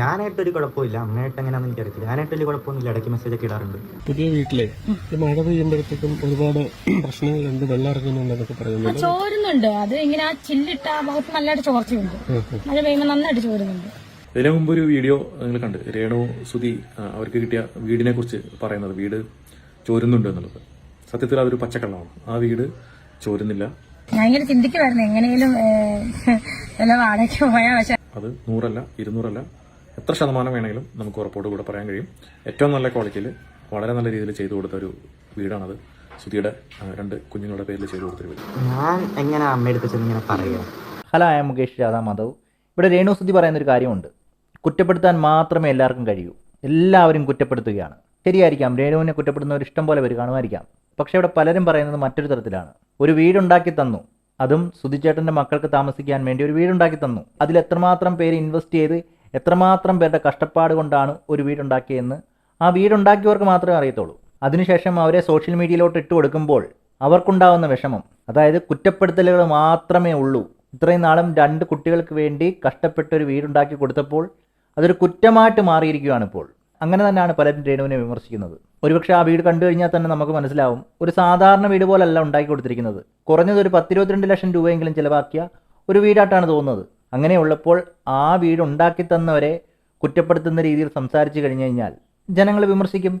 ഞാനായിട്ടൊരു കുഴപ്പമില്ല. അമ്മയായിട്ട് എങ്ങനെയാണെന്ന് അറിയില്ല ഞാനായിട്ട് വലിയ കുഴപ്പമൊന്നുമില്ല. ഇടയ്ക്ക് മെസ്സേജ് ഒക്കെ ഇടാറുണ്ട്. പുതിയ വീട്ടിലെ മഴ പെയ്യുമ്പോഴത്തേക്കും ഒരുപാട് പ്രശ്നങ്ങളുണ്ട് വെള്ളം ഇറങ്ങുന്നുണ്ടെന്നൊക്കെ പറയുന്നുണ്ട്. ചോരുന്നുണ്ട്. അത് ഇങ്ങനെ ആ ചില്ലിട്ട ആ ഭാഗത്ത് നല്ലതായിട്ട് ചോർച്ചയുണ്ട്. മഴ പെയ്യുമ്പോൾ നന്നായിട്ട് ചോരുന്നുണ്ട്. ഇതിനു മുമ്പ് ഒരു വീഡിയോ നിങ്ങൾ കണ്ട്. രേണു സുധി ആ, അവർക്ക് കിട്ടിയ വീടിനെ കുറിച്ച് പറയുന്നത്. വീട് ചോരുന്നുണ്ട് എന്നുള്ളത്. സത്യത്തിൽ അതൊരു പച്ചക്കള്ളമാണ്. ആ വീട് ചോരുന്നില്ല. ഞാൻ ഇങ്ങനെ ചിന്തിക്കുമായിരുന്നു എങ്ങനെയും വല്ല വാടകയ്ക്ക് പോയാൽ പക്ഷെ. അത് നൂറല്ല ഇരുന്നൂറല്ല എത്ര ശതമാനം വേണമെങ്കിലും നമുക്ക് ഉറപ്പോട് കൂടെ പറയാൻ കഴിയും. ഏറ്റവും നല്ല ക്വാളിറ്റിയിൽ വളരെ നല്ല രീതിയിൽ ചെയ്തു കൊടുത്ത ഒരു വീടാണത്. സുധിയുടെ രണ്ട് കുഞ്ഞുങ്ങളുടെ പേരിൽ ചെയ്തു കൊടുത്തൊരു വീട്. ഞാൻ എങ്ങനെ അമ്മയെടുത്ത് ഇങ്ങനെ പറയുക ഹലോ ആയ മുകേഷ് രാധാ മാധവ് ഇവിടെ രേണു സുധി പറയുന്നൊരു കാര്യമുണ്ട്. കുറ്റപ്പെടുത്താൻ മാത്രമേ എല്ലാവർക്കും കഴിയൂ. എല്ലാവരും കുറ്റപ്പെടുത്തുകയാണ്. ശരിയായിരിക്കാം. രേണുവിനെ കുറ്റപ്പെടുന്നവർ ഇഷ്ടം പോലെ പേര് കാണുമായിരിക്കാം. പക്ഷേ ഇവിടെ പലരും പറയുന്നത് മറ്റൊരു തരത്തിലാണ്. ഒരു വീടുണ്ടാക്കി തന്നു. അതും സുധിച്ചേട്ടന്റെ മക്കൾക്ക് താമസിക്കാൻ വേണ്ടി ഒരു വീടുണ്ടാക്കി തന്നു. അതിൽ എത്രമാത്രം പേര് ഇൻവെസ്റ്റ് ചെയ്ത് എത്രമാത്രം പേരുടെ കഷ്ടപ്പാട് കൊണ്ടാണ് ഒരു വീടുണ്ടാക്കിയതെന്ന് ആ വീടുണ്ടാക്കിയവർക്ക് മാത്രമേ അറിയത്തുള്ളൂ. അതിനുശേഷം അവരെ സോഷ്യൽ മീഡിയയിലോട്ട് ഇട്ട് കൊടുക്കുമ്പോൾ അവർക്കുണ്ടാവുന്ന വിഷമം അതായത് കുറ്റപ്പെടുത്തലുകൾ മാത്രമേ ഉള്ളൂ. ഇത്രയും നാളും രണ്ട് കുട്ടികൾക്ക് വേണ്ടി കഷ്ടപ്പെട്ട് ഒരു വീടുണ്ടാക്കി കൊടുത്തപ്പോൾ അതൊരു കുറ്റമായിട്ട് മാറിയിരിക്കുകയാണ് ഇപ്പോൾ. അങ്ങനെ തന്നെയാണ് പലരും രേണുവിനെ വിമർശിക്കുന്നത്. ഒരുപക്ഷെ ആ വീട് കണ്ടു കഴിഞ്ഞാൽ തന്നെ നമുക്ക് മനസ്സിലാവും. ഒരു സാധാരണ വീട് പോലല്ല ഉണ്ടാക്കി കൊടുത്തിരിക്കുന്നത്. കുറഞ്ഞത് ഒരു പത്തിരുപത്തിരണ്ട് ലക്ഷം രൂപയെങ്കിലും ചിലവാക്കിയ ഒരു വീടായിട്ടാണ് തോന്നുന്നത്. അങ്ങനെയുള്ളപ്പോൾ ആ വീട് ഉണ്ടാക്കി തന്നവരെ കുറ്റപ്പെടുത്തുന്ന രീതിയിൽ സംസാരിച്ചു കഴിഞ്ഞു കഴിഞ്ഞാൽ ജനങ്ങൾ വിമർശിക്കും.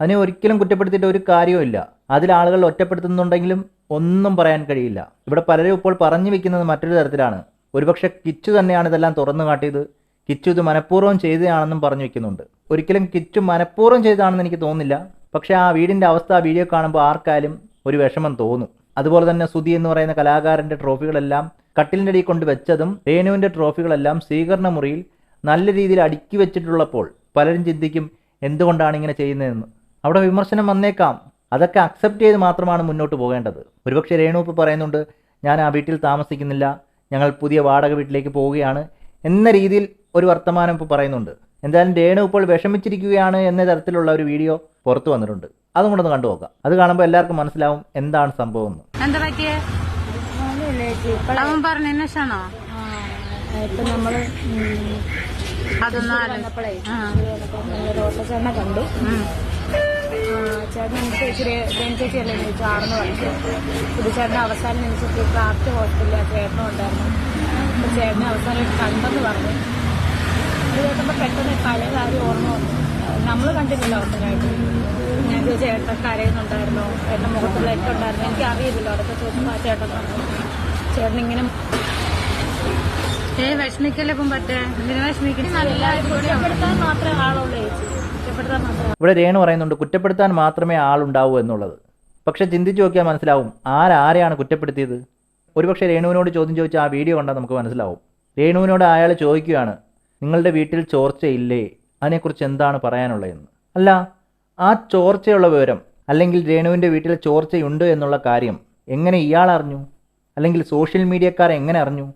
അതിനെ ഒരിക്കലും കുറ്റപ്പെടുത്തിയിട്ട് ഒരു കാര്യവുമില്ല അതിൽ ആളുകൾ ഒറ്റപ്പെടുത്തുന്നുണ്ടെങ്കിലും ഒന്നും പറയാൻ കഴിയില്ല. ഇവിടെ പലരും ഇപ്പോൾ പറഞ്ഞു വെക്കുന്നത് മറ്റൊരു തരത്തിലാണ്. ഒരുപക്ഷെ കിച്ചു തന്നെയാണ് ഇതെല്ലാം തുറന്നു കാട്ടിയത്. കിച്ചു ഇത് മനഃപൂർവം ചെയ്തതാണെന്നും പറഞ്ഞു വെക്കുന്നുണ്ട്. ഒരിക്കലും കിച്ചു മനഃപൂർവം ചെയ്തതാണെന്ന് എനിക്ക് തോന്നുന്നില്ല. പക്ഷേ ആ വീടിന്റെ അവസ്ഥ ആ വീഡിയോ കാണുമ്പോൾ ആർക്കായാലും ഒരു വിഷമം തോന്നും. അതുപോലെ തന്നെ സുധി എന്ന് പറയുന്ന കലാകാരന്റെ ട്രോഫികളെല്ലാം കട്ടിലിന്റെ അടിയിൽ കൊണ്ട് വെച്ചതും രേണുവിന്റെ ട്രോഫികളെല്ലാം സ്വീകരണ മുറിയിൽ നല്ല രീതിയിൽ അടുക്കി വെച്ചിട്ടുള്ളപ്പോൾ പലരും ചിന്തിക്കും എന്തുകൊണ്ടാണ് ഇങ്ങനെ ചെയ്യുന്നതെന്ന്. അവിടെ വിമർശനം വന്നേക്കാം. അതൊക്കെ അക്സെപ്റ്റ് ചെയ്ത് മാത്രമാണ് മുന്നോട്ട് പോകേണ്ടത്. ഒരുപക്ഷെ രേണു ഇപ്പോൾ പറയുന്നുണ്ട് ഞാൻ ആ വീട്ടിൽ താമസിക്കുന്നില്ല. ഞങ്ങൾ പുതിയ വാടക വീട്ടിലേക്ക് പോവുകയാണ്. എന്ന രീതിയിൽ ഒരു വർത്തമാനം ഇപ്പോൾ പറയുന്നുണ്ട്. എന്തായാലും രേണു ഇപ്പോൾ വിഷമിച്ചിരിക്കുകയാണ് എന്ന തരത്തിലുള്ള ഒരു വീഡിയോ പുറത്തു വന്നിട്ടുണ്ട്. അതും കൂടെ ഒന്ന് കണ്ടു നോക്കാം. അത് കാണുമ്പോൾ എല്ലാവർക്കും മനസ്സിലാവും എന്താണ് സംഭവം എന്ന്. അവൻ പറഞ്ഞതിന് ശേഷമാണോ ഇപ്പൊ നമ്മൾ വന്നപ്പോഴേ. കണ്ടു. ആ, ചേട്ടൻ എനിക്ക് ഇച്ചിരി ചേച്ചി അല്ലേ ചോദിച്ചു ആണെന്ന് പറഞ്ഞു പുതുച്ചേട്ടന്റെ അവസാനം എനിക്ക് ക്രാഫ്റ്റ് ഹോസ്പിറ്റലിൽ ചേട്ടനും ഉണ്ടായിരുന്നു ചേട്ടനെ അവസാനം കണ്ടെന്ന് പറഞ്ഞു. അത് കേട്ടപ്പോൾ പെട്ടെന്ന് പഴയ കാര്യം ഓർമ്മ നമ്മൾ കണ്ടിട്ടില്ല ഓർമ്മയായിട്ട് ഞാൻ ചോദിച്ചു ചേട്ടൻ കരയുന്നുണ്ടായിരുന്നോ? ചേട്ടന്റെ മുഖത്തുള്ള ഏറ്റവും ഉണ്ടായിരുന്നു? എനിക്ക് അറിയില്ലല്ലോ. അതൊക്കെ ചോദിച്ചപ്പോൾ ആ ചേട്ടൻ പറഞ്ഞു. ചേട്ടൻ ഇങ്ങനെ ഏ വിഷമിക്കല്ലേ ഇപ്പം പറ്റേ എന്തിനു വിഷമിക്കണം? നല്ല കുറ്റപ്പെടുത്താൻ മാത്രമേ ആളുള്ളൂ ചേച്ചി. കുറ്റപ്പെടുത്താൻ മാത്രമേ ഇവിടെ രേണു പറയുന്നുണ്ട് കുറ്റപ്പെടുത്താൻ മാത്രമേ ആളുണ്ടാവൂ എന്നുള്ളത്. പക്ഷെ ചിന്തിച്ചു നോക്കിയാൽ മനസ്സിലാവും ആരാരെയാണ് കുറ്റപ്പെടുത്തിയത്? ഒരുപക്ഷെ രേണുവിനോട് ചോദ്യം ചോദിച്ച ആ വീഡിയോ കണ്ടാൽ നമുക്ക് മനസ്സിലാവും. രേണുവിനോട് അയാൾ ചോദിക്കുകയാണ് നിങ്ങളുടെ വീട്ടിൽ ചോർച്ചയില്ലേ? അതിനെക്കുറിച്ച് എന്താണ് പറയാനുള്ളതെന്ന്. അല്ല ആ ചോർച്ചയുള്ള വിവരം അല്ലെങ്കിൽ രേണുവിന്റെ വീട്ടിൽ ചോർച്ചയുണ്ട് എന്നുള്ള കാര്യം എങ്ങനെ ഇയാൾ അറിഞ്ഞു? അല്ലെങ്കിൽ സോഷ്യൽ മീഡിയക്കാർ എങ്ങനെ അറിഞ്ഞു?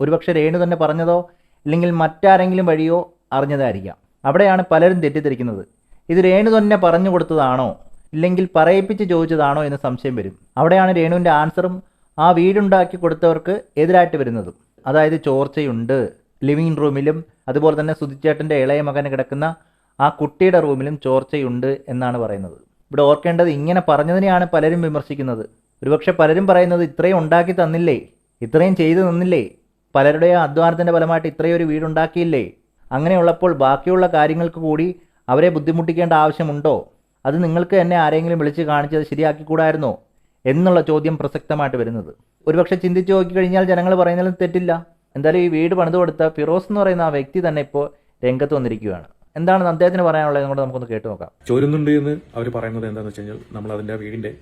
ഒരുപക്ഷെ രേണു തന്നെ പറഞ്ഞതോ അല്ലെങ്കിൽ മറ്റാരെങ്കിലും വഴിയോ അറിഞ്ഞതായിരിക്കാം. അവിടെയാണ് പലരും തെറ്റിദ്ധരിക്കുന്നത്. ഇത് രേണു തന്നെ പറഞ്ഞു കൊടുത്തതാണോ? ഇല്ലെങ്കിൽ പറയിപ്പിച്ച് ചോദിച്ചതാണോ എന്ന് സംശയം വരും. അവിടെയാണ് രേണുവിന്റെ ആൻസറും ആ വീടുണ്ടാക്കി കൊടുത്തവർക്ക് എതിരായിട്ട് വരുന്നതും. അതായത് ചോർച്ചയുണ്ട്. ലിവിങ് റൂമിലും അതുപോലെ തന്നെ സുധിച്ചേട്ടന്റെ ഇളയ മകന് കിടക്കുന്ന ആ കുട്ടിയുടെ റൂമിലും ചോർച്ചയുണ്ട് എന്നാണ് പറയുന്നത്. ഇവിടെ ഓർക്കേണ്ടത് ഇങ്ങനെ പറഞ്ഞതിനെയാണ് പലരും വിമർശിക്കുന്നത്. ഒരുപക്ഷെ പലരും പറയുന്നത് ഇത്രയും ഉണ്ടാക്കി തന്നില്ലേ? ഇത്രയും ചെയ്തു നിന്നില്ലേ പലരുടെയും അധ്വാനത്തിന്റെ ഫലമായിട്ട് ഇത്രയും ഒരു വീടുണ്ടാക്കിയില്ലേ? അങ്ങനെയുള്ളപ്പോൾ ബാക്കിയുള്ള കാര്യങ്ങൾക്ക് കൂടി അവരെ ബുദ്ധിമുട്ടിക്കേണ്ട ആവശ്യമുണ്ടോ? അത് നിങ്ങൾക്ക് തന്നെ ആരെങ്കിലും വിളിച്ച് കാണിച്ചത് ശരിയാക്കിക്കൂടായിരുന്നോ? എന്നുള്ള ചോദ്യം പ്രസക്തമായിട്ട് വരുന്നത്. ഒരുപക്ഷെ ചിന്തിച്ച് നോക്കിക്കഴിഞ്ഞാൽ ജനങ്ങൾ പറയുന്നതിലും തെറ്റില്ല. എന്തായാലും ഈ വീട് പണിത് കൊടുത്ത ഫിറോസ് എന്ന് പറയുന്ന ആ വ്യക്തി തന്നെ ഇപ്പോൾ രംഗത്ത് വന്നിരിക്കുകയാണ്. എന്താണ് അദ്ദേഹത്തിന് പറയാനുള്ളത്? കൂടെ നമുക്കൊന്ന് കേട്ട് നോക്കാം. ചോരുന്നുണ്ട് എന്ന് അവർ പറയുന്നത് എന്താണെന്ന് വെച്ച് കഴിഞ്ഞാൽ നമ്മൾ അതിന്റെ വീടിന്റെ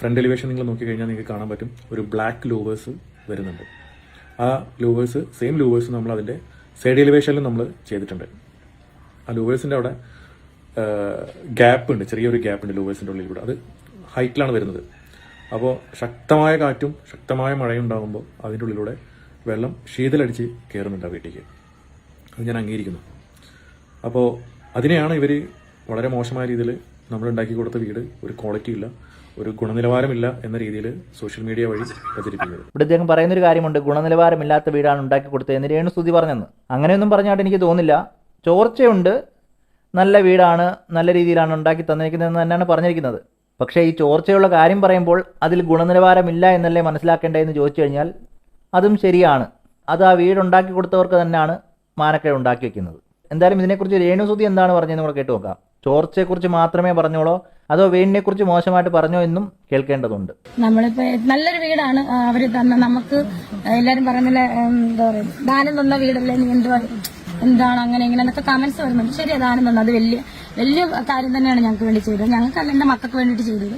ഫ്രണ്ട് എലിവേഷൻ നിങ്ങൾ നോക്കി കഴിഞ്ഞാൽ നിങ്ങൾക്ക് കാണാൻ പറ്റും. ഒരു ബ്ലാക്ക് ലൂവേഴ്സ് വരുന്നുണ്ട്. ആ ലൂവേഴ്സ് സെയിം ലൂവേഴ്സ് നമ്മൾ അതിന്റെ സൈഡ് എലിവേഷനിലും നമ്മൾ ചെയ്തിട്ടുണ്ട്. ആ ലൂവേഴ്സിന്റെ അവിടെ ഗ്യാപ്പ് ഉണ്ട്. ചെറിയൊരു ഗ്യാപ്പ് ഉണ്ട് ലൂവേഴ്സിന്റെ ഉള്ളിൽ കൂടെ. അത് ഹൈറ്റിലാണ് വരുന്നത്. അപ്പോൾ ശക്തമായ കാറ്റും ശക്തമായ മഴയും ഉണ്ടാകുമ്പോൾ അതിന്റെ ഉള്ളിലൂടെ വെള്ളം ശീതലടിച്ച് കയറുന്നുണ്ട് ആ വീട്ടിലേക്ക്. അത് ഞാൻ അംഗീകരിക്കുന്നു. അപ്പോൾ അതിനെയാണ് ഇവർ വളരെ മോശമായ രീതിയിൽ നമ്മൾ ഉണ്ടാക്കി കൊടുത്ത വീട് ഒരു ക്വാളിറ്റി ഇല്ല ഒരു ഗുണനിലവാരമില്ല എന്ന രീതിയിൽ സോഷ്യൽ മീഡിയ വഴി പ്രചരിപ്പിക്കുന്നത്. ഇവിടെ അദ്ദേഹം പറയുന്ന ഒരു കാര്യമുണ്ട് ഗുണനിലവാരമില്ലാത്ത വീടാണ് ഉണ്ടാക്കി കൊടുത്തത് കൊടുത്തതെന്ന് രേണുസ്തുതി പറഞ്ഞെന്ന്. അങ്ങനെയൊന്നും പറഞ്ഞായിട്ട് എനിക്ക് തോന്നില്ല ചോർച്ചയുണ്ട് നല്ല വീടാണ് നല്ല രീതിയിലാണ് ഉണ്ടാക്കി തന്നിരിക്കുന്നതെന്ന് തന്നെയാണ് പറഞ്ഞിരിക്കുന്നത്. പക്ഷേ ഈ ചോർച്ചയുള്ള കാര്യം പറയുമ്പോൾ അതിൽ ഗുണനിലവാരമില്ല എന്നല്ലേ മനസ്സിലാക്കേണ്ടതെന്ന് ചോദിച്ചു കഴിഞ്ഞാൽ അതും ശരിയാണ്. അത് ആ വീട് ഉണ്ടാക്കി കൊടുത്തവർക്ക് തന്നെയാണ് മാനക്കേട് ഉണ്ടാക്കി വെക്കുന്നത്. എന്തായാലും ഇതിനെക്കുറിച്ച് രേണുസുതി എന്താണ് പറഞ്ഞതെന്ന് കൂടെ കേട്ട് നോക്കാം. ചോർച്ചയെക്കുറിച്ച് മാത്രമേ പറഞ്ഞോളോ? അതോ വീടിനെ കുറിച്ച് മോശമായിട്ട് പറഞ്ഞോ എന്നും കേൾക്കേണ്ടതുണ്ട്. നമ്മളിപ്പോ നല്ലൊരു വീടാണ്. അവർ തന്ന നമുക്ക് എല്ലാരും പറഞ്ഞില്ല എന്താ പറയുക ദാനം തന്ന വീടല്ലേ? നീ എന്തുവാ എന്താണ് അങ്ങനെ ഇങ്ങനെ എന്നൊക്കെ കമന്റ്സ് വരുന്നുണ്ട്. ശരിയാ ദാനം തന്നത് അത് വലിയ വലിയ കാര്യം തന്നെയാണ് ഞങ്ങൾക്ക് വേണ്ടി ചെയ്തത്. ഞങ്ങൾക്കല്ല എന്റെ മക്കൾക്ക് വേണ്ടിയിട്ട് ചെയ്തത്.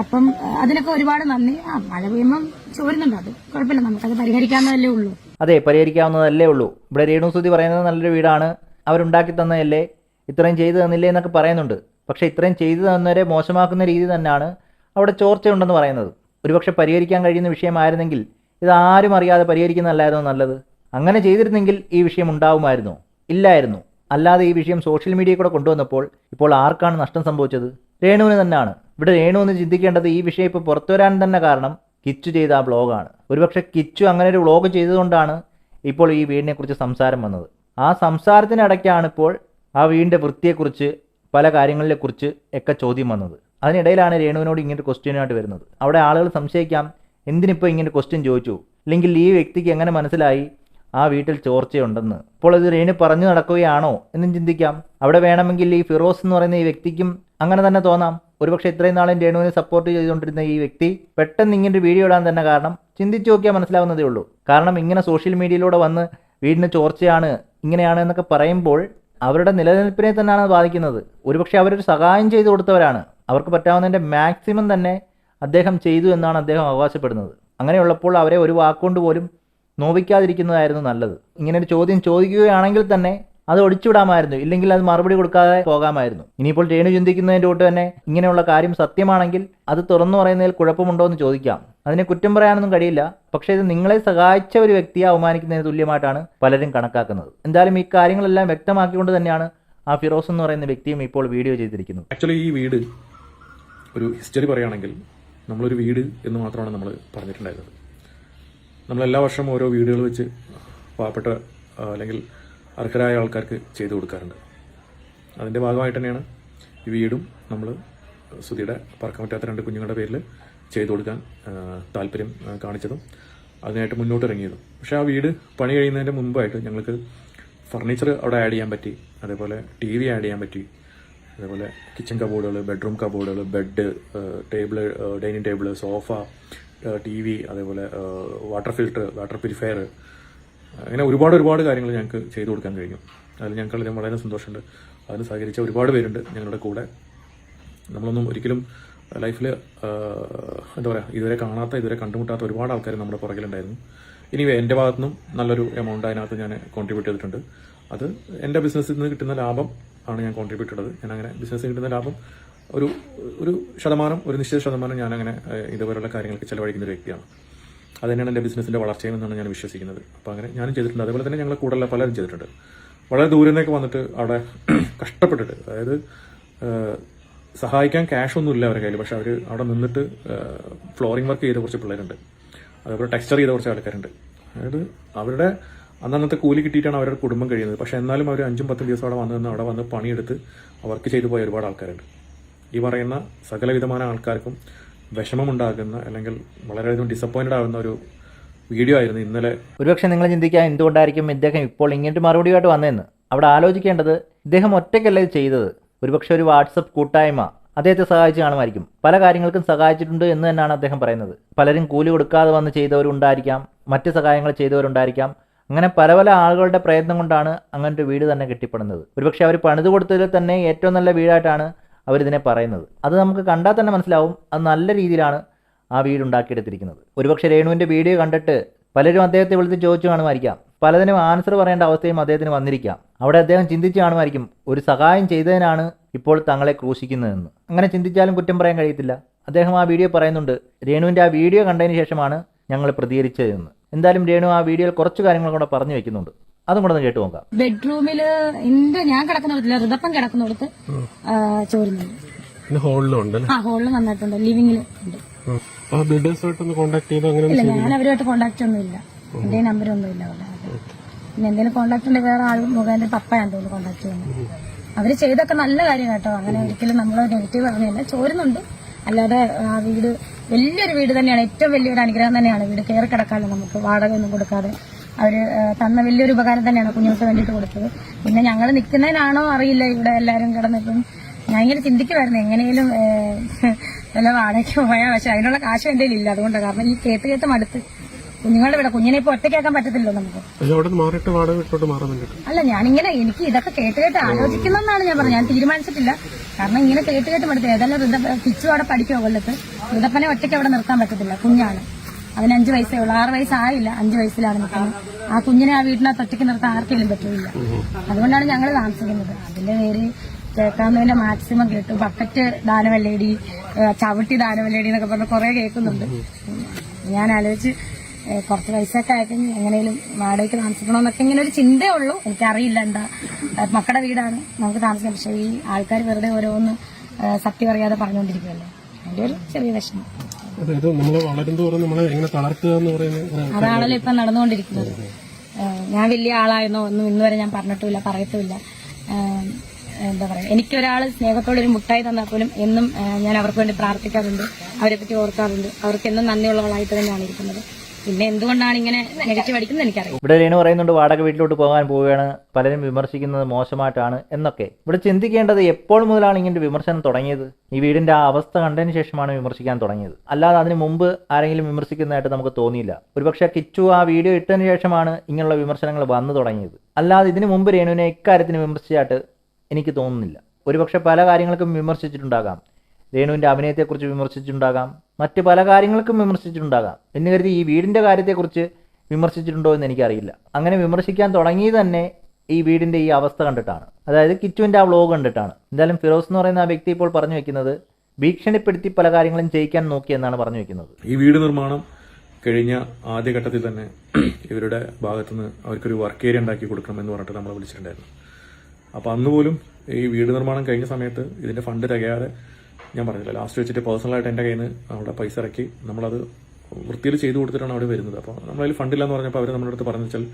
അപ്പം അതിനൊക്കെ ഒരുപാട് നന്ദി. മഴ പെയ്യുമ്പം ചോരുന്നുണ്ട് അത്. കുഴപ്പമില്ല നമുക്കത് പരിഹരിക്കാവുന്നതല്ലേ ഉള്ളൂ. അതെ പരിഹരിക്കാവുന്നതല്ലേ ഉള്ളൂ. ഇവിടെ രേണുസുതി പറയുന്നത് നല്ലൊരു വീടാണ്. അവരുണ്ടാക്കി തന്നതല്ലേ? ഇത്രയും ചെയ്തു തന്നില്ലേ എന്നൊക്കെ പറയുന്നുണ്ട്. പക്ഷേ ഇത്രയും ചെയ്തു തന്നവരെ മോശമാക്കുന്ന രീതി തന്നെയാണ് അവിടെ ചോർച്ചയുണ്ടെന്ന് പറയുന്നത്. ഒരുപക്ഷെ പരിഹരിക്കാൻ കഴിയുന്ന വിഷയമായിരുന്നെങ്കിൽ ഇത് ആരും അറിയാതെ പരിഹരിക്കുന്നതല്ലായിരുന്നോ നല്ലത്? അങ്ങനെ ചെയ്തിരുന്നെങ്കിൽ ഈ വിഷയം ഉണ്ടാവുമായിരുന്നു? ഇല്ലായിരുന്നു. അല്ലാതെ ഈ വിഷയം സോഷ്യൽ മീഡിയയിൽ കൂടെ കൊണ്ടുവന്നപ്പോൾ ഇപ്പോൾ ആർക്കാണ് നഷ്ടം സംഭവിച്ചത്? രേണുവിന് തന്നെയാണ്. ഇവിടെ രേണു ചിന്തിക്കേണ്ടത് ഈ വിഷയം ഇപ്പോൾ പുറത്തു വരാൻ തന്നെ കാരണം കിച്ചു ചെയ്ത ആ ബ്ലോഗാണ്. ഒരുപക്ഷെ കിച്ചു അങ്ങനെ ഒരു ബ്ലോഗ് ചെയ്തതുകൊണ്ടാണ് ഇപ്പോൾ ഈ വീടിനെക്കുറിച്ച് സംസാരം വന്നത്. ആ സംസാരത്തിനിടയ്ക്കാണ് ഇപ്പോൾ ആ വീടിന്റെ വൃത്തിയെക്കുറിച്ച് പല കാര്യങ്ങളെക്കുറിച്ച് ഒക്കെ ചോദ്യം വന്നത്. അതിനിടയിലാണ് രേണുവിനോട് ഇങ്ങനെ ക്വസ്റ്റ്യനായിട്ട് വരുന്നത്. അവിടെ ആളുകൾ സംശയിക്കാം എന്തിനിപ്പോൾ ഇങ്ങനെ ക്വസ്റ്റ്യൻ ചോദിച്ചു? അല്ലെങ്കിൽ ഈ വ്യക്തിക്ക് എങ്ങനെ മനസ്സിലായി ആ വീട്ടിൽ ചോർച്ചയുണ്ടെന്ന്? അപ്പോൾ ഇത് രേണു പറഞ്ഞു നടക്കുകയാണോ എന്നും ചിന്തിക്കാം. അവിടെ വേണമെങ്കിൽ ഈ ഫിറോസ് എന്ന് പറയുന്ന ഈ വ്യക്തിക്കും അങ്ങനെ തന്നെ തോന്നാം. ഒരുപക്ഷെ ഇത്രയും നാളും രേണുവിനെ സപ്പോർട്ട് ചെയ്തുകൊണ്ടിരുന്ന ഈ വ്യക്തി പെട്ടെന്ന് ഇങ്ങനെ വീഡിയോ ഇടാൻ തന്നെ കാരണം ചിന്തിച്ചു നോക്കിയാൽ മനസ്സിലാവുന്നതേ ഉള്ളൂ. കാരണം ഇങ്ങനെ സോഷ്യൽ മീഡിയയിലൂടെ വന്ന് വീടിന് ചോർച്ചയാണ് ഇങ്ങനെയാണ് എന്നൊക്കെ പറയുമ്പോൾ അവരുടെ നിലനിൽപ്പിനെ തന്നെയാണ് ബാധിക്കുന്നത്. ഒരുപക്ഷെ അവരൊരു സഹായം ചെയ്തു കൊടുത്തവരാണ്. അവർക്ക് പറ്റാവുന്നതിന്റെ മാക്സിമം തന്നെ അദ്ദേഹം ചെയ്തു എന്നാണ് അദ്ദേഹം അവകാശപ്പെടുന്നത്. അങ്ങനെയുള്ളപ്പോൾ അവരെ ഒരു വാക്കുകൊണ്ട് പോലും നോവിക്കാതിരിക്കുന്നതായിരുന്നു നല്ലത്. ഇങ്ങനെ ഒരു ചോദ്യം ചോദിക്കുകയാണെങ്കിൽ തന്നെ അത് ഒടിച്ചുവിടാമായിരുന്നു. ഇല്ലെങ്കിൽ അത് മറുപടി കൊടുക്കാതെ പോകാമായിരുന്നു. ഇനിയിപ്പോൾ രേണു ചിന്തിക്കുന്നതിന്റെ തൊട്ട് തന്നെ ഇങ്ങനെയുള്ള കാര്യം സത്യമാണെങ്കിൽ അത് തുറന്നു പറയുന്നതിൽ കുഴപ്പമുണ്ടോ എന്ന് ചോദിക്കാം. അതിനെ കുറ്റം പറയാനൊന്നും കഴിയില്ല. പക്ഷേ ഇത് നിങ്ങളെ സഹായിച്ച ഒരു വ്യക്തിയെ അവമാനിക്കുന്നതിന് തുല്യമായിട്ടാണ് പലരും കണക്കാക്കുന്നത്. എന്തായാലും ഈ കാര്യങ്ങളെല്ലാം വ്യക്തമാക്കിക്കൊണ്ട് തന്നെയാണ് ആ ഫിറോസ് എന്ന് പറയുന്ന വ്യക്തിയും ഇപ്പോൾ വീഡിയോ ചെയ്തിരിക്കുന്നത്. ആക്ച്വലി ഈ വീട് ഒരു ഹിസ്റ്ററി പറയുകയാണെങ്കിൽ നമ്മളൊരു വീട് എന്ന് മാത്രമാണ് നമ്മൾ പറഞ്ഞിട്ടുണ്ടായിരുന്നത്. നമ്മൾ എല്ലാ വർഷവും ഓരോ വീടുകൾ വെച്ച് പാവപ്പെട്ട അല്ലെങ്കിൽ അർഹരായ ആൾക്കാർക്ക് ചെയ്തു കൊടുക്കാറുണ്ട്. അതിന്റെ ഭാഗമായിട്ട് തന്നെയാണ് ഈ വീടും നമ്മൾ സുധിയുടെ പറക്കാൻ പറ്റാത്ത രണ്ട് കുഞ്ഞുങ്ങളുടെ പേരിൽ ചെയ്തു കൊടുക്കാൻ താല്പര്യം കാണിച്ചതും അതിനായിട്ട് മുന്നോട്ട് ഇറങ്ങിയതും. പക്ഷേ ആ വീട് പണി കഴിയുന്നതിന്റെ മുമ്പായിട്ട് ഞങ്ങൾക്ക് ഫർണിച്ചർ അവിടെ ആഡ് ചെയ്യാൻ പറ്റി അതേപോലെ ടി വി ആഡ് ചെയ്യാൻ പറ്റി അതേപോലെ കിച്ചൺ കബോർഡുകൾ bedroom കബോർഡുകൾ bed table dining table sofa T V അതേപോലെ വാട്ടർ ഫിൽട്ടർ വാട്ടർ പ്യൂരിഫയർ അങ്ങനെ ഒരുപാട് ഒരുപാട് കാര്യങ്ങൾ ഞങ്ങൾക്ക് ചെയ്തു കൊടുക്കാൻ കഴിഞ്ഞു. അതിൽ ഞങ്ങൾക്ക് വളരെ സന്തോഷമുണ്ട്. അതിന് സഹകരിച്ച ഒരുപാട് പേരുണ്ട് ഞങ്ങളുടെ കൂടെ. നമ്മളൊന്നും ഒരിക്കലും ലൈഫിൽ എന്താ പറയുക ഇതുവരെ കാണാത്ത ഇതുവരെ കണ്ടുമുട്ടാത്ത ഒരുപാട് ആൾക്കാർ നമ്മുടെ പുറകിലുണ്ടായിരുന്നു. ഇനി എന്റെ ഭാഗത്തു നിന്നും നല്ലൊരു എമൗണ്ട് അതിനകത്ത് ഞാൻ കോൺട്രിബ്യൂട്ട് ചെയ്തിട്ടുണ്ട്. അത് എന്റെ ബിസിനസ്സിൽ നിന്ന് കിട്ടുന്ന ലാഭം ആണ് ഞാൻ കോൺട്രിബ്യൂട്ട് ചെയ്തത്. ഞാൻ അങ്ങനെ ബിസിനസ്സിൽ കിട്ടുന്ന ലാഭം ഒരു ഒരു ശതമാനം ഒരു നിശ്ചിത ശതമാനം ഞാൻ അങ്ങനെ ഇതുപോലുള്ള കാര്യങ്ങൾക്ക് ചിലവഴിക്കുന്ന ഒരു വ്യക്തിയാണ്. അത് തന്നെയാണ് എന്റെ ബിസിനസ്സിന്റെ വളർച്ചയും എന്നാണ് ഞാൻ വിശ്വസിക്കുന്നത്. അപ്പോൾ അങ്ങനെ ഞാനും ചെയ്തിട്ടുണ്ട്. അതേപോലെ തന്നെ ഞങ്ങൾ കൂടെയുള്ള പലരും ചെയ്തിട്ടുണ്ട്. വളരെ ദൂരെ നിന്നൊക്കെ വന്നിട്ട് അവിടെ കഷ്ടപ്പെട്ടിട്ട് അതായത് സഹായിക്കാൻ ക്യാഷ് ഒന്നും ഇല്ല അവരുടെ കയ്യിൽ. പക്ഷെ അവർ അവിടെ നിന്നിട്ട് ഫ്ലോറിംഗ് വർക്ക് ചെയ്ത കുറച്ച് പിള്ളേരുണ്ട്. അതേപോലെ ടെക്സ്ചർ ചെയ്ത കുറച്ച് ആൾക്കാരുണ്ട്. അതായത് അവരുടെ അന്നന്നത്തെ കൂലി കിട്ടിയിട്ടാണ് അവരുടെ കുടുംബം കഴിയുന്നത്. പക്ഷെ എന്നാലും അവർ അഞ്ചും പത്തും ദിവസം അവിടെ വന്നു അവിടെ വന്ന് പണിയെടുത്ത് വർക്ക് ചെയ്തു പോയ ഒരുപാട് ആൾക്കാരുണ്ട്. ഈ പറയുന്ന സകലവിധമായ ആൾക്കാർക്കും വിഷമമുണ്ടാകുന്ന അല്ലെങ്കിൽ വളരെയധികം ഡിസപ്പോയിന്റഡ് ആകുന്ന ഒരു വീഡിയോ ആയിരുന്നു ഇന്നലെ. ഒരുപക്ഷെ നിങ്ങൾ ചിന്തിക്കാൻ എന്തുകൊണ്ടായിരിക്കും ഇദ്ദേഹം ഇപ്പോൾ ഇങ്ങനൊരു മറുപടിയായിട്ട് വന്നതെന്ന്? അവിടെ ആലോചിക്കേണ്ടത് ഇദ്ദേഹം ഒറ്റയ്ക്കല്ല ഇത് ചെയ്തത്? ഒരുപക്ഷെ ഒരു വാട്സപ്പ് കൂട്ടായ്മ അദ്ദേഹത്തെ സഹായിച്ച് കാണുമായിരിക്കും. പല കാര്യങ്ങൾക്കും സഹായിച്ചിട്ടുണ്ട് എന്ന് തന്നെയാണ് അദ്ദേഹം പറയുന്നത്. പലരും കൂലി കൊടുക്കാതെ വന്ന് ചെയ്തവരുണ്ടായിരിക്കാം മറ്റ് സഹായങ്ങൾ ചെയ്തവരുണ്ടായിരിക്കാം. അങ്ങനെ പല പല ആളുകളുടെ പ്രയത്നം കൊണ്ടാണ് അങ്ങനത്തെ ഒരു വീട് തന്നെ കെട്ടിപ്പടുന്നത്. ഒരുപക്ഷെ അവർ പണിത് കൊടുത്തതിൽ തന്നെ ഏറ്റവും നല്ല വീടായിട്ടാണ് അവരിതിനെ പറയുന്നത്. അത് നമുക്ക് കണ്ടാൽ തന്നെ മനസ്സിലാവും അത് നല്ല രീതിയിലാണ് ആ വീട് ഉണ്ടാക്കിയെടുത്തിരിക്കുന്നത്. ഒരുപക്ഷെ രേണുവിന്റെ വീഡിയോ കണ്ടിട്ട് പലരും അദ്ദേഹത്തെ വിളിച്ച് ചോദിച്ചു കാണുമായിരിക്കാം. പലതിനും ആൻസർ പറയേണ്ട അവസ്ഥയും അദ്ദേഹത്തിന് വന്നിരിക്കാം. അവിടെ അദ്ദേഹം ചിന്തിച്ചു കാണുമായിരിക്കും ഒരു സഹായം ചെയ്തതിനാണ് ഇപ്പോൾ തങ്ങളെ ക്രൂശിക്കുന്നതെന്ന്. അങ്ങനെ ചിന്തിച്ചാലും കുറ്റം പറയാൻ കഴിയത്തില്ല. അദ്ദേഹം ആ വീഡിയോ പറയുന്നുണ്ട് രേണുവിന്റെ ആ വീഡിയോ കണ്ടതിന് ശേഷമാണ് ഞങ്ങൾ പ്രതികരിച്ചതെന്ന്. എന്തായാലും രേണു ആ വീഡിയോയിൽ കുറച്ച് കാര്യങ്ങൾ കൂടെ പറഞ്ഞു വെക്കുന്നുണ്ട് അതും കൂടെ കേട്ട് നോക്കാം. ബെഡ്റൂമിൽ എന്റെ ഞാൻ കിടക്കുന്നിടത്തില്ല ഋതപ്പം കിടക്കുന്നിടത്ത് ചോരുന്നുണ്ട് ഹോളിലുണ്ട് ഹോളിലും ഉണ്ട് അല്ലേ? ആ ഹോളിൽ നന്നായിട്ടുണ്ട് ലിവിംഗിൽ ഉണ്ട്. ഇല്ല ഞാൻ അവരുമായിട്ട് കോണ്ടാക്ട് ഒന്നും ഇല്ല എന്റെ നമ്പരൊന്നും ഇല്ല അവിടെ. പിന്നെ എന്തെങ്കിലും കോണ്ടാക്ട് ഉണ്ടെങ്കിൽ വേറെ ആൾ മുഖേന പപ്പയാണ് തോന്നുന്നു കോണ്ടാക്ട് ചെയ്യുന്നത്. അവർ ചെയ്തൊക്കെ നല്ല കാര്യം കേട്ടോ. അങ്ങനെ ഒരിക്കലും നമ്മൾ നെഗറ്റീവ് പറഞ്ഞില്ല. ചോരുന്നുണ്ട്. അല്ലാതെ ആ വീട് വലിയൊരു വീട് തന്നെയാണ്. ഏറ്റവും വലിയൊരു അനുഗ്രഹം തന്നെയാണ്. വീട് കയറി കിടക്കാതെ നമുക്ക് വാടക ഒന്നും കൊടുക്കാതെ അവർ ആ, തന്ന വലിയൊരു ഉപകാരം തന്നെയാണ് കുഞ്ഞുങ്ങൾക്ക് വേണ്ടിയിട്ട് കൊടുത്തത്. പിന്നെ ഞങ്ങൾ നിൽക്കുന്നതിനാണോ അറിയില്ല ഇവിടെ എല്ലാവരും കിടന്നിട്ടും. ഞാൻ ഇങ്ങനെ ചിന്തിക്കുമായിരുന്നു എങ്ങനെയും വല്ല വാടകയ്ക്ക് പോയാൽ പക്ഷെ അതിനുള്ള കാശ് എന്റെ ഇല്ല അതുകൊണ്ടാണ് കാരണം ഈ കേട്ട് കേട്ട് മടുത്ത്. കുഞ്ഞുങ്ങളുടെ ഇവിടെ കുഞ്ഞിനെ ഇപ്പൊ ഒറ്റയ്ക്കാക്കാൻ പറ്റത്തില്ലോ നമുക്ക്. വാടക അല്ല ഞാനിങ്ങനെ എനിക്ക് ഇതൊക്കെ കേട്ട് കേട്ട് ആലോചിക്കുന്നെന്നാണ് ഞാൻ പറഞ്ഞത്. ഞാൻ തീരുമാനിച്ചിട്ടില്ല. കാരണം ഇങ്ങനെ കേട്ട് കേട്ട് മടുത്ത്. ഏതെല്ലാം ഋത പിച്ചു അവിടെ പഠിക്കുമോ കൊല്ലത്ത്. ഋതപ്പനെ ഒറ്റയ്ക്ക് അവിടെ നിർത്താൻ പറ്റത്തില്ല. കുഞ്ഞാണ്. അതിന് അഞ്ചു വയസ്സേ ഉള്ളൂ ആറ് വയസ്സായില്ല. അഞ്ചു വയസ്സിലാണ് നിൽക്കുന്നത്. ആ കുഞ്ഞിനെ ആ വീട്ടിനകത്ത് ഒറ്റയ്ക്ക് നിർത്താൻ ആർക്കെങ്കിലും പറ്റില്ല. അതുകൊണ്ടാണ് ഞങ്ങൾ താമസിക്കുന്നത്. അതിന്റെ പേര് കേൾക്കാവുന്നതിന്റെ മാക്സിമം കേട്ടു. ബക്കറ്റ് ദാനവല്ലേടി ചവിട്ടി ദാനവല്ലേടി എന്നൊക്കെ പറഞ്ഞ് കുറെ കേൾക്കുന്നുണ്ട്. ഞാൻ ആലോചിച്ച് കുറച്ച് പൈസയൊക്കെ ആയിട്ട് എങ്ങനെയും വാടകയ്ക്ക് താമസിക്കണമെന്നൊക്കെ ഇങ്ങനെ ഒരു ചിന്തയേ ഉള്ളൂ എനിക്കറിയില്ല എന്താ. മക്കളുടെ വീടാണ് നമുക്ക് താമസിക്കാം പക്ഷേ ഈ ആൾക്കാർ വെറുതെ ഓരോന്ന് സത്യം അറിയാതെ പറഞ്ഞുകൊണ്ടിരിക്കുമല്ലോ അതിന്റെ ഒരു ചെറിയ വിഷമം. അതായത് നമ്മൾ വളരും തോറും നമ്മളെ എങ്ങനെ തളർത്തുക എന്ന് പറയുന്നത് അതാണല്ലോ ഇപ്പൊ നടന്നുകൊണ്ടിരിക്കുന്നത്. ഞാൻ വലിയ ആളായിരുന്നോ. ഒന്നും ഇന്ന് വരെ ഞാൻ പറഞ്ഞിട്ടില്ല പറയത്തുമില്ല. എന്താ പറയാ എനിക്കൊരാൾ സ്നേഹത്തോടെ ഒരു മുട്ടായി തന്നാൽ പോലും എന്നും ഞാൻ അവർക്ക് വേണ്ടി പ്രാർത്ഥിക്കാറുണ്ട്. അവരെ പറ്റി ഓർക്കാറുണ്ട്. അവർക്ക് എന്നും നന്ദിയുള്ളവളായിട്ട് തന്നെയാണ് ഇരിക്കുന്നത്. പിന്നെ എന്തുകൊണ്ടാണ് ഇങ്ങനെ നെഗറ്റീവ് അടിക്കുന്നത് എനിക്കറിയാം ഇവിടെ രേണു പറയുന്നുണ്ട് വാടക വീട്ടിലോട്ട് പോകാൻ പോവുകയാണ്. പലരും വിമർശിക്കുന്നത് മോശമായിട്ടാണ് എന്നൊക്കെ. ഇവിടെ ചിന്തിക്കേണ്ടത് എപ്പോൾ മുതലാണ് ഇങ്ങനെ വിമർശനം തുടങ്ങിയത്? ഈ വീടിന്റെ ആ അവസ്ഥ കണ്ടതിന് ശേഷമാണ് വിമർശിക്കാൻ തുടങ്ങിയത്. അല്ലാതെ അതിന് മുമ്പ് ആരെങ്കിലും വിമർശിക്കുന്നതായിട്ട് നമുക്ക് തോന്നിയില്ല. ഒരുപക്ഷെ കിച്ചു ആ വീഡിയോ ഇട്ടതിന് ശേഷമാണ് ഇങ്ങനെയുള്ള വിമർശനങ്ങൾ വന്നു തുടങ്ങിയത്. അല്ലാതെ ഇതിനു മുമ്പ് രേണുവിനെ ഇക്കാര്യത്തിന് വിമർശിച്ചായിട്ട് എനിക്ക് തോന്നുന്നില്ല. ഒരുപക്ഷെ പല കാര്യങ്ങൾക്കും വിമർശിച്ചിട്ടുണ്ടാകാം. രേണുവിന്റെ അഭിനയത്തെക്കുറിച്ച് വിമർശിച്ചിട്ടുണ്ടാകാം. മറ്റ് പല കാര്യങ്ങൾക്കും വിമർശിച്ചിട്ടുണ്ടാകാം. എന്ന് കരുതി ഈ വീടിന്റെ കാര്യത്തെക്കുറിച്ച് വിമർശിച്ചിട്ടുണ്ടോ എന്ന് എനിക്കറിയില്ല. അങ്ങനെ വിമർശിക്കാൻ തുടങ്ങി തന്നെ ഈ വീടിന്റെ ഈ അവസ്ഥ കണ്ടിട്ടാണ്. അതായത് കിച്ചുവിന്റെ ആ വ്ലോഗ് കണ്ടിട്ടാണ്. എന്തായാലും ഫിറോസ് എന്ന് പറയുന്ന ആ വ്യക്തി ഇപ്പോൾ പറഞ്ഞു വെക്കുന്നത് ഭീഷണിപ്പെടുത്തി പല കാര്യങ്ങളും ചെയ്യിക്കാൻ നോക്കിയെന്നാണ് പറഞ്ഞു വെക്കുന്നത്. ഈ വീട് നിർമ്മാണം കഴിഞ്ഞ ആദ്യഘട്ടത്തിൽ തന്നെ ഇവരുടെ ഭാഗത്തുനിന്ന് അവർക്കൊരു വർക്ക് ഏരിയ ഉണ്ടാക്കി കൊടുക്കണം എന്ന് പറഞ്ഞിട്ട് നമ്മളെ വിളിച്ചിട്ടുണ്ടായിരുന്നു. അപ്പോൾ അന്ന് പോലും ഈ വീട് നിർമ്മാണം കഴിഞ്ഞ സമയത്ത് ഇതിന്റെ ഫണ്ട് തികയാതെ ഞാൻ പറഞ്ഞില്ല ലാസ്റ്റ് വെച്ചിട്ട് പേഴ്സണലായിട്ട് എന്റെ കയ്യിൽ നിന്ന് അവിടെ പൈസ ഇറക്കി നമ്മളത് വൃത്തിയിൽ ചെയ്തു കൊടുത്തിട്ടാണ് അവിടെ വരുന്നത്. അപ്പോൾ നമ്മളതിൽ ഫണ്ടില്ലെന്ന് പറഞ്ഞപ്പോൾ അവർ നമ്മുടെ അടുത്ത് പറഞ്ഞു വെച്ചാൽ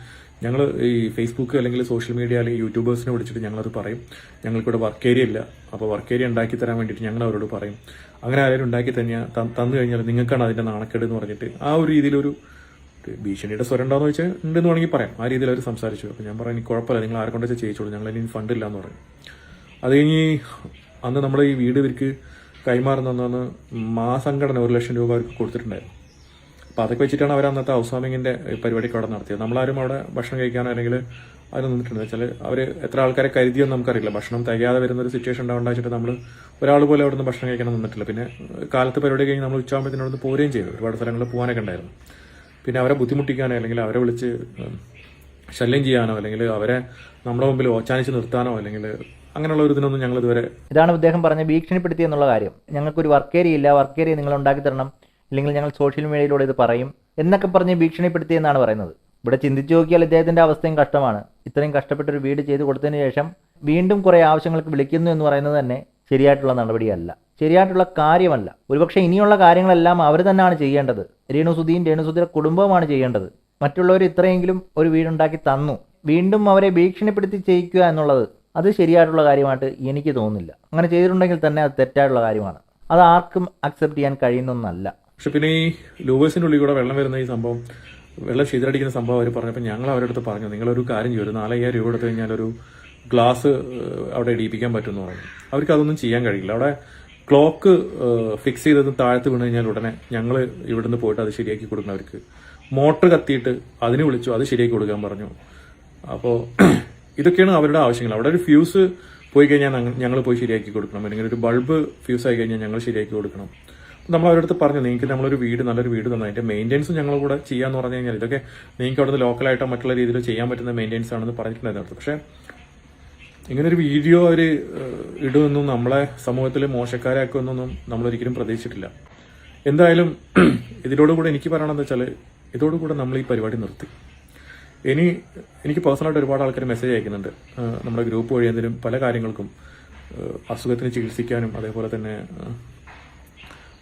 ഞങ്ങൾ ഈ ഫേസ്ബുക്ക് അല്ലെങ്കിൽ സോഷ്യൽ മീഡിയ അല്ലെങ്കിൽ യൂട്യൂബേഴ്സിനെ വിളിച്ചിട്ട് ഞങ്ങളത് പറയും. ഞങ്ങൾക്കിവിടെ വർക്ക് ഏരിയ ഇല്ല. അപ്പോൾ വർക്ക് ഏരിയ ഉണ്ടാക്കി തരാൻ വേണ്ടിയിട്ട് ഞങ്ങൾ അവരോട് പറയും. അങ്ങനെ ആരെങ്കിലും ഉണ്ടാക്കി തന്നെയാ തന്നു കഴിഞ്ഞാൽ നിങ്ങൾക്കാണ് അതിന്റെ നാണക്കേട് എന്ന് പറഞ്ഞിട്ട് ആ ഒരു രീതിയിലൊരു ഭീഷണിയുടെ സ്വരം ഉണ്ടാന്ന് വെച്ചാൽ ഉണ്ടെന്ന് വേണമെങ്കിൽ പറയാം. ആ രീതിയിൽ അവർ സംസാരിച്ചു. അപ്പോൾ ഞാൻ പറഞ്ഞു കുഴപ്പമില്ല. നിങ്ങൾ ആരെ കൊണ്ട് വെച്ചാൽ ചെയ്യിച്ചോളൂ. ഞങ്ങൾ ഇനി ഫണ്ട് ഇല്ല എന്ന് പറഞ്ഞു. അത് കഴിഞ്ഞ് അന്ന് നമ്മൾ ഈ വീട് ഇവർക്ക് കൈമാറുന്ന മാസംഘടന ഒരു ലക്ഷം രൂപ അവർക്ക് കൊടുത്തിട്ടുണ്ടായിരുന്നു അപ്പോൾ അതൊക്കെ വെച്ചിട്ടാണ് അവർ അന്നത്തെ ഔസ്വാമിങ്ങിന്റെ പരിപാടിക്ക് അവിടെ നടത്തിയത്. നമ്മളാരും അവിടെ ഭക്ഷണം കഴിക്കാനോ അല്ലെങ്കിൽ അതിന് നിന്നിട്ടുണ്ട് വെച്ചാൽ അവർ എത്ര ആൾക്കാരെ കരുതിയെന്ന് നമുക്കറിയില്ല. ഭക്ഷണം തികയാതെ വരുന്ന ഒരു സിറ്റുവേഷൻ ഉണ്ടാവേണ്ട നമ്മൾ ഒരാൾ പോലെ അവിടെ നിന്ന് ഭക്ഷണം കഴിക്കണം നിന്നിട്ടില്ല. പിന്നെ കാലത്ത് പരിപാടി കഴിഞ്ഞ് നമ്മൾ ഉച്ചയാകുമ്പോഴത്തേനും അവിടെ നിന്ന് പോരുകയും ചെയ്തു. ഒരുപാട് സ്ഥലങ്ങളിൽ പോകാനൊക്കെ ഉണ്ടായിരുന്നു. പിന്നെ അവരെ ബുദ്ധിമുട്ടിക്കാനോ അല്ലെങ്കിൽ അവരെ വിളിച്ച് ശല്യം ചെയ്യാനോ അല്ലെങ്കിൽ അവരെ നമ്മുടെ മുമ്പിൽ ഓച്ചാനിച്ച് നിർത്താനോ അല്ലെങ്കിൽ അങ്ങനെയുള്ള ഒരു ഇതിനൊന്നും ഞങ്ങൾ ഇതുവരെ ഇതാണ് അദ്ദേഹം പറഞ്ഞ ഭീഷണിപ്പെടുത്തി എന്നുള്ള കാര്യം. ഞങ്ങൾക്കൊരു വർക്ക് ഏരിയ ഇല്ല. വർക്ക് ഏരിയ നിങ്ങൾ ഉണ്ടാക്കി തരണം. ഇല്ലെങ്കിൽ ഞങ്ങൾ സോഷ്യൽ മീഡിയയിലൂടെ ഇത് പറയും എന്നൊക്കെ പറഞ്ഞ് ഭീഷണിപ്പെടുത്തി എന്നാണ് പറയുന്നത്. ഇവിടെ ചിന്തിച്ചു നോക്കിയാൽ ഇദ്ദേഹത്തിന്റെ അവസ്ഥയും കഷ്ടമാണ്. ഇത്രയും കഷ്ടപ്പെട്ട ഒരു വീട് ചെയ്ത് കൊടുത്തതിന് ശേഷം വീണ്ടും കുറേ ആവശ്യങ്ങൾക്ക് വിളിക്കുന്നു എന്ന് പറയുന്നത് തന്നെ ശരിയായിട്ടുള്ള നടപടിയല്ല. ശരിയായിട്ടുള്ള കാര്യമല്ല. ഒരുപക്ഷെ ഇനിയുള്ള കാര്യങ്ങളെല്ലാം അവർ തന്നെയാണ് ചെയ്യേണ്ടത്. രേണുസുധിയും രേണുസുധിയുടെ കുടുംബവുമാണ് ചെയ്യേണ്ടത്. മറ്റുള്ളവർ ഇത്രയെങ്കിലും ഒരു വീടുണ്ടാക്കി തന്നു. വീണ്ടും അവരെ ഭീഷണിപ്പെടുത്തി ചെയ്യിക്കുക എന്നുള്ളത് അത് ശരിയായിട്ടുള്ള കാര്യമായിട്ട് എനിക്ക് തോന്നുന്നില്ല. അങ്ങനെ ചെയ്തിട്ടുണ്ടെങ്കിൽ തന്നെ അത് തെറ്റായിട്ടുള്ള കാര്യമാണ്. അത് ആർക്കും അക്സെപ്റ്റ് ചെയ്യാൻ കഴിയുന്നൊന്നല്ല. പക്ഷെ പിന്നെ ഈ ലൂവേഴ്സിന്റെ ഉള്ളിൽ കൂടെ വെള്ളം വരുന്ന ഈ സംഭവം വെള്ളം ശീതലടിക്കുന്ന സംഭവം അവർ പറഞ്ഞപ്പോൾ ഞങ്ങൾ അവരുടെ അടുത്ത് പറഞ്ഞു നിങ്ങളൊരു കാര്യം ചെയ്യും ഒരു നാലയ്യായിരം രൂപ എടുത്തു കഴിഞ്ഞാൽ ഒരു ഗ്ലാസ് അവിടെ ഇടിപ്പിക്കാൻ പറ്റുമെന്ന് പറഞ്ഞു. അവർക്ക് അതൊന്നും ചെയ്യാൻ കഴിയില്ല. അവിടെ ക്ലോക്ക് ഫിക്സ് ചെയ്തത് താഴത്ത് വീണ് കഴിഞ്ഞാൽ ഉടനെ ഞങ്ങൾ ഇവിടുന്ന് പോയിട്ട് അത് ശരിയാക്കി കൊടുക്കണം അവർക്ക്. മോട്ടർ കത്തിയിട്ട് അതിന് വിളിച്ചു അത് ശരിയാക്കി കൊടുക്കാൻ പറഞ്ഞു. അപ്പോൾ ഇതൊക്കെയാണ് അവരുടെ ആവശ്യങ്ങൾ. അവിടെ ഒരു ഫ്യൂസ് പോയി കഴിഞ്ഞാൽ ഞങ്ങൾ പോയി ശരിയാക്കി കൊടുക്കണം. അല്ലെങ്കിൽ ഒരു ബൾബ് ഫ്യൂസ് ആയി കഴിഞ്ഞാൽ ഞങ്ങൾ ശരിയാക്കി കൊടുക്കണം. നമ്മൾ അവരുടെ അടുത്ത് പറഞ്ഞു നിങ്ങൾക്ക് നമ്മളൊരു വീട് നല്ലൊരു വീട് തന്നെ. അതിന്റെ മെയിന്റെനൻസ് ഞങ്ങൾ കൂടെ ചെയ്യാന്ന് പറഞ്ഞു കഴിഞ്ഞാൽ ഇതൊക്കെ നിങ്ങൾക്ക് അവിടുന്ന് ലോക്കലായിട്ടോ മറ്റുള്ള രീതിയിൽ ചെയ്യാൻ പറ്റുന്ന മെയിന്റെനൻസ് ആണെന്ന് പറഞ്ഞിട്ടുണ്ടായിരുന്നു പക്ഷേ ഇങ്ങനെ ഒരു വീഡിയോ അവർ ഇടുമെന്നും നമ്മളെ സമൂഹത്തിൽ മോശക്കാരാക്കുമെന്നൊന്നും നമ്മൾ ഒരിക്കലും പ്രതീക്ഷിച്ചിട്ടില്ല. എന്തായാലും ഇതിനോടുകൂടെ എനിക്ക് പറയണമെന്ന് വെച്ചാൽ ഇതോടുകൂടെ നമ്മൾ ഈ പരിപാടി നിർത്തി. ഇനി എനിക്ക് പേഴ്സണലായിട്ട് ഒരുപാട് ആൾക്കാർ മെസ്സേജ് അയക്കുന്നുണ്ട്. നമ്മുടെ ഗ്രൂപ്പ് വഴി എന്തെങ്കിലും പല കാര്യങ്ങൾക്കും അസുഖത്തിന് ചികിത്സിക്കാനും അതേപോലെ തന്നെ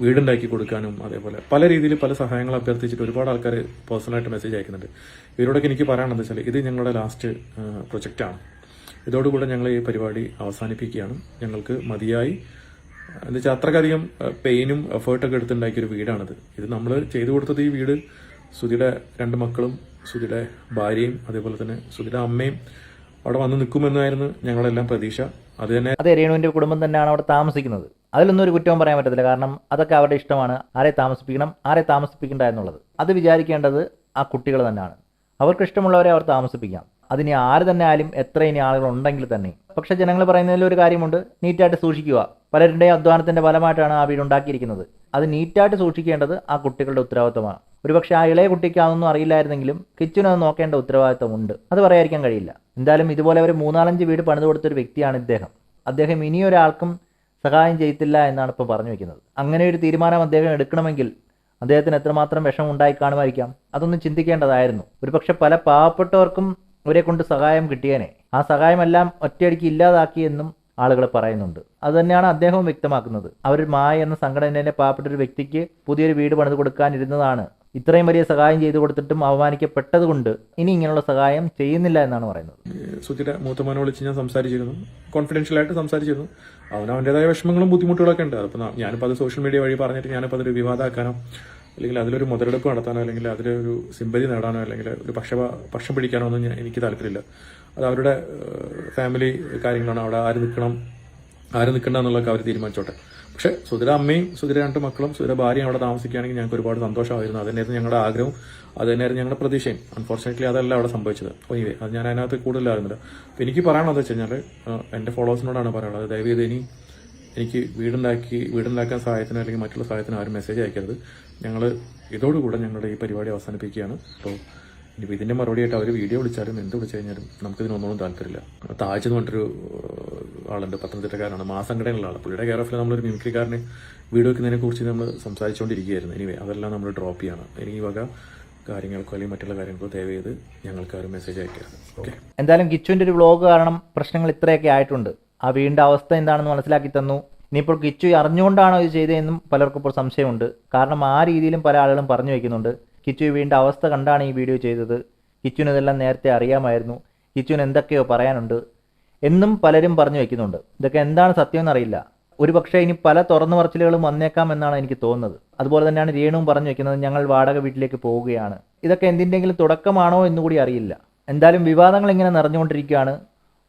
വീടുണ്ടാക്കി കൊടുക്കാനും അതേപോലെ പല രീതിയിൽ പല സഹായങ്ങൾ അഭ്യർത്ഥിച്ചിട്ട് ഒരുപാട് ആൾക്കാർ പേഴ്സണലായിട്ട് മെസ്സേജ് അയക്കുന്നുണ്ട്. ഇവരോടൊക്കെ എനിക്ക് പറയാനുള്ളത് വെച്ചാൽ ഇത് ഞങ്ങളുടെ ലാസ്റ്റ് പ്രൊജക്റ്റാണ് ഇതോടുകൂടെ ഞങ്ങൾ ഈ പരിപാടി അവസാനിപ്പിക്കുകയാണ്. ഞങ്ങൾക്ക് മതിയായി. എന്ന് വെച്ചാൽ അത്രക്കധികം പെയിനും എഫേർട്ടൊക്കെ എടുത്തുണ്ടാക്കിയ ഒരു വീടാണിത്. ഇത് നമ്മൾ ചെയ്തു കൊടുത്തത് ഈ വീട് സുധിയുടെ രണ്ട് മക്കളും സുധിയുടെ ഭാര്യയും അതേപോലെ തന്നെ സുധിയുടെ അമ്മയും അവിടെ വന്ന് നിൽക്കുമെന്നായിരുന്നു ഞങ്ങളെല്ലാം പ്രതീക്ഷ. അത് തന്നെ അതെ രേണുവിന്റെ കുടുംബം തന്നെയാണ് അവിടെ താമസിക്കുന്നത്. അതിലൊന്നും ഒരു കുറ്റവും പറയാൻ പറ്റത്തില്ല കാരണം അതൊക്കെ അവരുടെ ഇഷ്ടമാണ്. ആരെ താമസിപ്പിക്കണം ആരെ താമസിപ്പിക്കണ്ട എന്നുള്ളത്. അത് വിചാരിക്കേണ്ടത് ആ കുട്ടികൾ തന്നെയാണ്. അവർക്ക് ഇഷ്ടമുള്ളവരെ അവർ താമസിപ്പിക്കാം. അതിനി ആര് തന്നെ ആയാലും എത്ര ഇനി ആളുകൾ ഉണ്ടെങ്കിൽ തന്നെ. പക്ഷെ ജനങ്ങൾ പറയുന്നതിൽ ഒരു കാര്യമുണ്ട്. നീറ്റായിട്ട് സൂക്ഷിക്കുക. പലരുടെയും അധ്വാനത്തിന്റെ ഫലമായിട്ടാണ് ആ വീട് ഉണ്ടാക്കിയിരിക്കുന്നത്. അത് നീറ്റായിട്ട് സൂക്ഷിക്കേണ്ടത് ആ കുട്ടികളുടെ ഉത്തരവാദിത്തമാണ് ഒരുപക്ഷെ ആ ഇളയ കുട്ടിക്ക് അതൊന്നും അറിയില്ലായിരുന്നെങ്കിലും കിച്ചനും അത് നോക്കേണ്ട ഉത്തരവാദിത്തമുണ്ട് അത് പറയാതിരിക്കാൻ കഴിയില്ല. എന്തായാലും ഇതുപോലെ ഒരു മൂന്നാലഞ്ച് വീട് പണിത് കൊടുത്തൊരു വ്യക്തിയാണ് ഇദ്ദേഹം. അദ്ദേഹം ഇനിയൊരാൾക്കും സഹായം ചെയ്യത്തില്ല എന്നാണ് ഇപ്പോൾ പറഞ്ഞു വെക്കുന്നത്. അങ്ങനെ ഒരു തീരുമാനം അദ്ദേഹം എടുക്കണമെങ്കിൽ അദ്ദേഹത്തിന് എത്രമാത്രം വിഷമം ഉണ്ടായി കാണുമായിരിക്കാം? അതൊന്നും ചിന്തിക്കേണ്ടതായിരുന്നു. ഒരുപക്ഷെ പല പാവപ്പെട്ടവർക്കും ഇവരെ കൊണ്ട് സഹായം കിട്ടിയേനെ. ആ സഹായമെല്ലാം ഒറ്റയടിക്ക് ഇല്ലാതാക്കിയെന്നും ആളുകൾ പറയുന്നുണ്ട്. അത് തന്നെയാണ് അദ്ദേഹവും വ്യക്തമാക്കുന്നത്. അവർ മായ എന്ന സംഘടനയിലെ പാവപ്പെട്ട ഒരു വ്യക്തിക്ക് പുതിയൊരു വീട് പണിത് കൊടുക്കാനിരുന്നതാണ് ഇത്രയും വലിയ സഹായം ചെയ്തു കൊടുത്തിട്ടും അപമാനിക്കപ്പെട്ടത് കൊണ്ട് ഇനി ഇങ്ങനെയുള്ള സഹായം ചെയ്യുന്നില്ല എന്നാണ് പറയുന്നത്. സുധിയുടെ മൂത്തമാനെ വിളിച്ച് ഞാൻ സംസാരിച്ചിരുന്നു. കോൺഫിഡൻഷ്യൽ ആയിട്ട് സംസാരിച്ചിരുന്നു. അവന് അവന്റെതായ വിഷമങ്ങളും ബുദ്ധിമുട്ടുകളൊക്കെ ഉണ്ട്. അപ്പം ഞാനിപ്പോൾ അത് സോഷ്യൽ മീഡിയ വഴി പറഞ്ഞിട്ട് ഞാനിപ്പോൾ അതൊരു വിവാദമാക്കാനോ അല്ലെങ്കിൽ അതിലൊരു മുതലെടുപ്പ് നടത്താനോ അല്ലെങ്കിൽ അതിലൊരു സിമ്പതി നേടാനോ അല്ലെങ്കിൽ ഒരു പക്ഷ പക്ഷം പിടിക്കാനോ ഒന്നും എനിക്ക് താല്പര്യമില്ല. അത് അവരുടെ ഫാമിലി കാര്യങ്ങളാണ്. അവിടെ ആര് നിൽക്കണം ആര് നിൽക്കണ്ട എന്നുള്ളതൊക്കെ അവർ തീരുമാനിച്ചോട്ടെ. പക്ഷേ സുധിര അമ്മയും സുധിര രണ്ട് മക്കളും സുധിര ഭാര്യയും അവിടെ താമസിക്കുകയാണെങ്കിൽ ഞങ്ങൾക്ക് ഒരുപാട് സന്തോഷമായിരുന്നു. അതിനായിരുന്നു ഞങ്ങളുടെ ആഗ്രഹം അതുതന്നെയായിരുന്നു ഞങ്ങളുടെ പ്രതീക്ഷയും. അൺഫോർച്ചുനേറ്റ്ലി അതല്ല അവിടെ സംഭവിച്ചത്. അപ്പോൾ ഇവേ അത് ഞാൻ അതിനകത്ത് കൂടുതലായിരുന്നില്ല. അപ്പോൾ എനിക്ക് പറയാനുള്ളത് വെച്ച് കഴിഞ്ഞാൽ എന്റെ ഫോളോവേഴ്സിനോടാണ് പറയാനുള്ളത്. ദയവ് ചെയ്ത് ഇനി എനിക്ക് വീടുണ്ടാക്കി വീടുണ്ടാക്കാൻ സഹായത്തിന് അല്ലെങ്കിൽ മറ്റുള്ള സഹായത്തിന് ആരും മെസ്സേജ് അയക്കരുത്. ഞങ്ങൾ ഇതോടുകൂടെ ഞങ്ങളുടെ ഈ പരിപാടി അവസാനിപ്പിക്കുകയാണ്. അപ്പോൾ ഇനിയിപ്പോൾ ഇതിന്റെ മറുപടിയായിട്ട് അവർ വീഡിയോ വിളിച്ചാലും എന്ത് വിളിച്ചു കഴിഞ്ഞാലും നമുക്കിതിനൊന്നും താല്പര്യമില്ല. താജ് എന്ന് പറഞ്ഞിട്ടൊരു ആളുണ്ട് പത്തനംതിട്ടക്കാരനാണ്. മാസംഘടനയുള്ള ആൾ പുള്ളിയുടെ കെയർ ഓഫിൽ നമ്മളൊരു മിമിക്രിക്കാരന് വീഡിയോ വെക്കുന്നതിനെ കുറിച്ച് നമ്മൾ സംസാരിച്ചുകൊണ്ടിരിക്കുകയായിരുന്നു എനിവേ അതെല്ലാം നമ്മൾ ഡ്രോപ്പ് ചെയ്യണം. ഇനി ഈ വക കാര്യങ്ങൾക്കോ അല്ലെങ്കിൽ മറ്റുള്ള കാര്യങ്ങൾക്കോ ദയവ് ചെയ്ത് ഞങ്ങൾക്ക് ഒരു മെസ്സേജ് അയക്കരുത് ഓക്കെ എന്തായാലും കിച്ചുവിന്റെ ഒരു വ്ളോഗ് കാരണം പ്രശ്നങ്ങൾ ഇത്രയൊക്കെ ആയിട്ടുണ്ട്. ആ വീണ്ട അവസ്ഥ എന്താണെന്ന് മനസ്സിലാക്കി തന്നു. ഇനിയിപ്പോൾ കിച്ചു അറിഞ്ഞുകൊണ്ടാണോ ഇത് ചെയ്തതെന്നും പലർക്കും ഇപ്പോൾ സംശയമുണ്ട്. കാരണം ആ രീതിയിലും പല ആളുകളും പറഞ്ഞു വയ്ക്കുന്നുണ്ട് കിച്ചു വീണ്ട അവസ്ഥ കണ്ടാണ് ഈ വീഡിയോ ചെയ്തത്. കിച്ചുവിനിതെല്ലാം നേരത്തെ അറിയാമായിരുന്നു. കിച്ചുവിന് എന്തൊക്കെയോ പറയാനുണ്ട്. എന്നും പലരും പറഞ്ഞു വയ്ക്കുന്നുണ്ട് ഇതൊക്കെ എന്താണ് സത്യം എന്നറിയില്ല. ഒരു പക്ഷേ ഇനി പല തുറന്നു പറച്ചിലുകളും വന്നേക്കാം എന്നാണ് എനിക്ക് തോന്നുന്നത്. അതുപോലെ തന്നെയാണ് രേണുവും പറഞ്ഞു വെക്കുന്നത് ഞങ്ങൾ വാടക വീട്ടിലേക്ക് പോവുകയാണ്. ഇതൊക്കെ എന്തിന്റെങ്കിലും തുടക്കമാണോ എന്നുകൂടി അറിയില്ല. എന്തായാലും വിവാദങ്ങൾ ഇങ്ങനെ നിറഞ്ഞുകൊണ്ടിരിക്കുകയാണ്.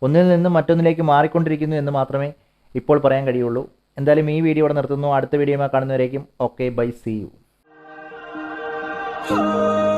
ഒന്നിൽ നിന്നും മറ്റൊന്നിലേക്ക് മാറിക്കൊണ്ടിരിക്കുന്നു എന്ന് മാത്രമേ ഇപ്പോൾ പറയാൻ കഴിയുള്ളൂ. എന്തായാലും ഈ വീഡിയോ ഇവിടെ നിർത്തുന്നു. അടുത്ത വീഡിയോ കാണുന്നവരേക്കും okay bye see you. Oh.